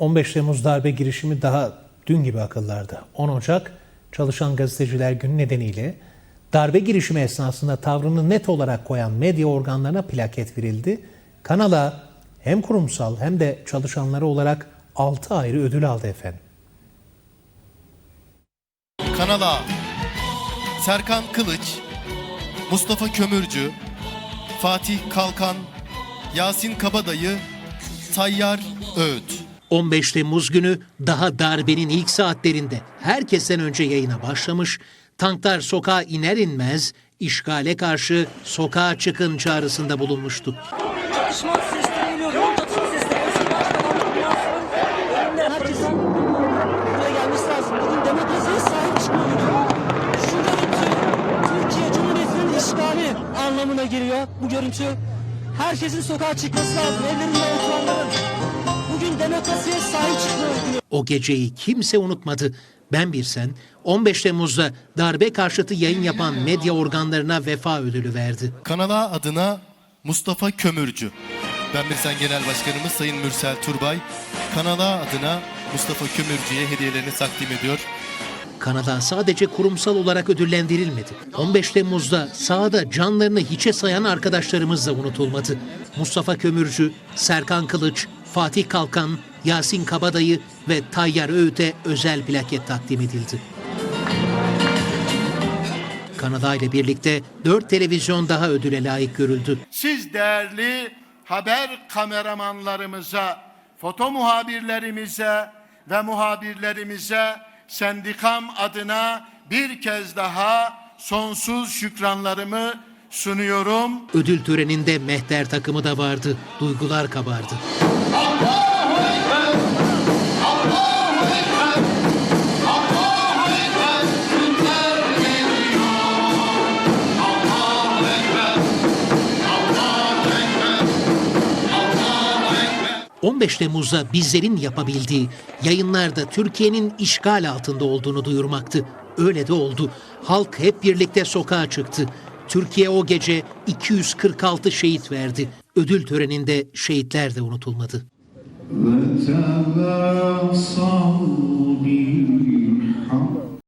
15 Temmuz darbe girişimi daha dün gibi akıllarda. 10 Ocak Çalışan Gazeteciler Günü nedeniyle darbe girişimi esnasında tavrını net olarak koyan medya organlarına plaket verildi. Kanala hem kurumsal hem de çalışanları olarak 6 ayrı ödül aldı efendim. Kanala Serkan Kılıç, Mustafa Kömürcü, Fatih Kalkan, Yasin Kabadayı, Tayyar Öğüt. 15 Temmuz günü daha darbenin ilk saatlerinde herkesten önce yayına başlamış, tanklar sokağa iner inmez işgale karşı sokağa çıkın çağrısında bulunmuştu. Anlamına geliyor. Bu görüntü herkesin sokağa çıkması lazım. Evlerinde oturanların. Bugün demokrasiye sahip çıkıyor günü. O geceyi kimse unutmadı. Ben bir sen 15 Temmuz'da darbe karşıtı yayın yapan medya organlarına vefa ödülü verdi. Kanala adına Mustafa Kömürcü. Ben bir sen Genel Başkanımız Sayın Mürsel Turbay, kanala adına Mustafa Kömürcü'ye hediyelerini takdim ediyor. Kanada sadece kurumsal olarak ödüllendirilmedi. 15 Temmuz'da sahada canlarını hiçe sayan arkadaşlarımız da unutulmadı. Mustafa Kömürcü, Serkan Kılıç, Fatih Kalkan, Yasin Kabadayı ve Tayyar Öğüt'e özel plaket takdim edildi. Kanada ile birlikte 4 televizyon daha ödüle layık görüldü. siz değerli haber kameramanlarımıza, foto muhabirlerimize ve muhabirlerimize sendikam adına bir kez daha sonsuz şükranlarımı sunuyorum. Ödül töreninde mehter takımı da vardı. Duygular kabardı. ...15 Temmuz'da bizlerin yapabildiği... ...yayınlarda Türkiye'nin işgal altında olduğunu duyurmaktı. Öyle de oldu. Halk hep birlikte sokağa çıktı. Türkiye o gece 246 şehit verdi. Ödül töreninde şehitler de unutulmadı. وتواصوا بالله